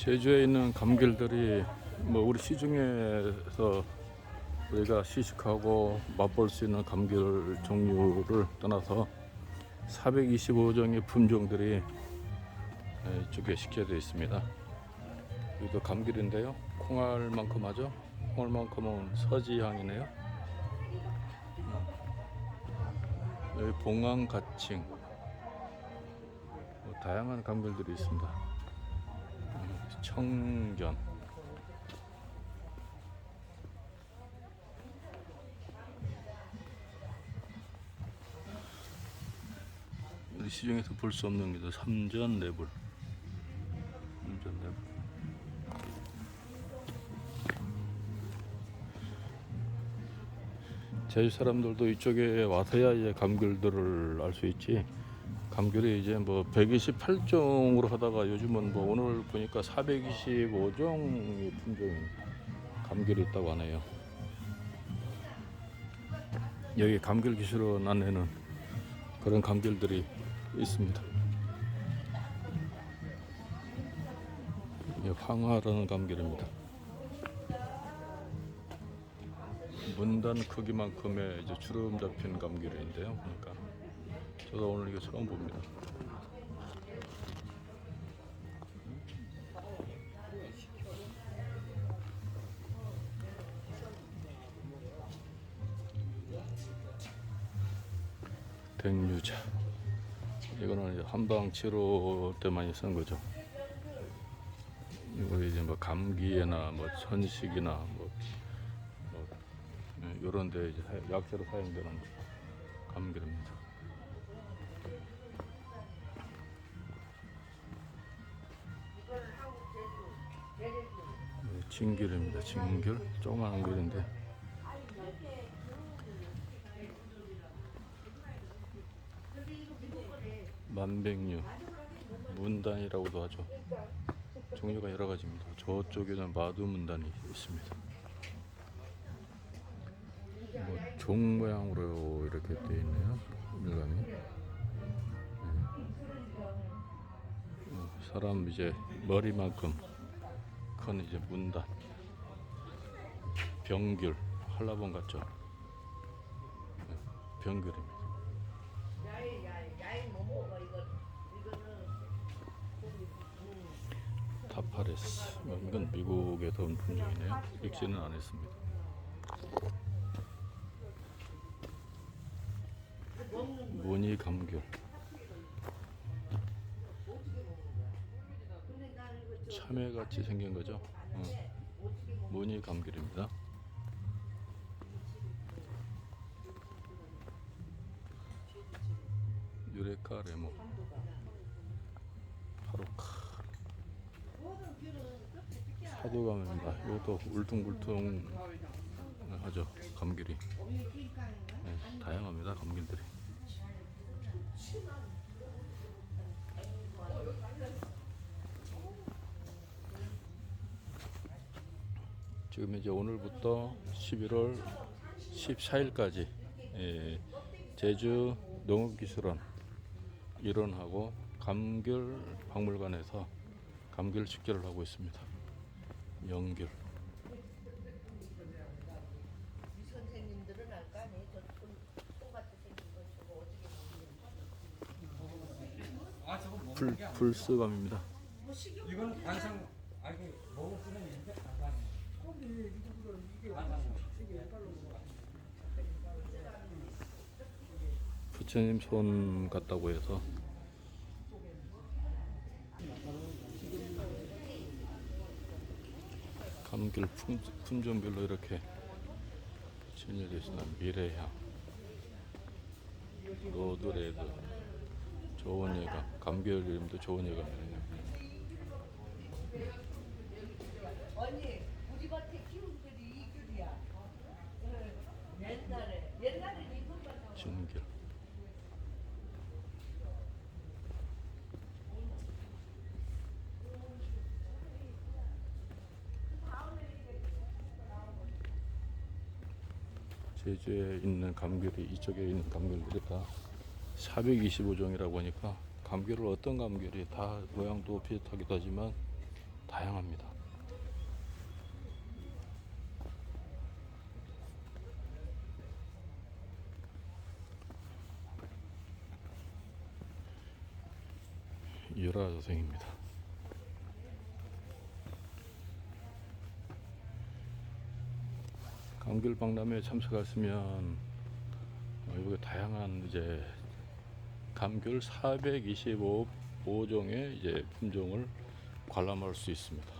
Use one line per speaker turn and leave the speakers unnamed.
제주에 있는 감귤들이 뭐 우리 시중에서 우리가 시식하고 맛볼 수 있는 감귤 종류를 떠나서 425종의 품종들이 예, 이쪽에 식재되어 있습니다. 여기도 감귤인데요. 콩알만큼 하죠. 콩알만큼은 서지향이네요. 음. 여기 봉황가칭 뭐 다양한 감귤들이 있습니다. 음, 청견. 우리 시중에서 볼 수 없는 게도 삼전 내불. 삼전 내불. 제주 사람들도 이쪽에 와서야 이제 감귤들을 알 수 있지 감귤이 이제 뭐 128종으로 하다가 요즘은 뭐 오늘 보니까 425종의 품종이 감귤이 있다고 하네요 여기 감귤 기술원 안에는 그런 감귤들이 있습니다. 황화라는 감귤입니다. 문단 크기만큼의 이제 주름 잡힌 감귤인데요. 그러니까 저도 오늘 이거 처음 봅니다. 백유자. 이거는 이제 한방 치료 때 많이 쓴 거죠. 이거 이제 뭐 감기에나 뭐 천식이나 뭐, 뭐 이런 데 이제 사- 약재로 사용되는 감귤입니다. 진귤입니다. 진귤 조그마한 귤인데 만백류 문단이라고도 하죠. 종류가 여러 가지입니다. 저쪽에는 마두 문단이 있습니다. 뭐 종 모양으로 이렇게 되어 있네요. 밀감이. 네. 어, 사람 이제 머리만큼 큰 이제 문단. 병귤 한라봉 같죠? 네, 병귤입니다. 타파레스 어, 이건 미국에서 온 품종이네요 읽지는 않았습니다 무늬 감귤 참외같이 생긴 거죠 어. 무늬 감귤입니다 유레카 레모 파로카 사도감입니다. 이것도 울퉁불퉁 하죠. 감귤이. 네, 다양합니다. 감귤들이. 지금 이제 오늘부터 11월 14일까지 예, 제주 농업기술원 일원하고 감귤 박물관에서 감귤 축제를 하고 있습니다.
저거
먹는
불. 불스감입니다.
이건 관상 아 이게 먹을 수는 있는데 관상이. 관상.
부처님 손 같다고 해서 감귤 품, 품종별로 이렇게 진열되어 있습니다. 미래향, 로드레드, 좋은 예감, 감귤 이름도 좋은 예감이네요.
언니 우리 밭에 귤이 이 귤이야 응. 옛날에 옛날에 이것만
진귤. 제주에 있는 감귤이 이쪽에 있는 감귤들이 다 425종이라고 하니까 감귤을 어떤 감귤이 다 모양도 비슷하기도 하지만 다양합니다. 유라조생입니다. 감귤 박람회에 참석하시면 어, 여기 다양한 이제 감귤 425 5종의 이제 품종을 관람할 수 있습니다.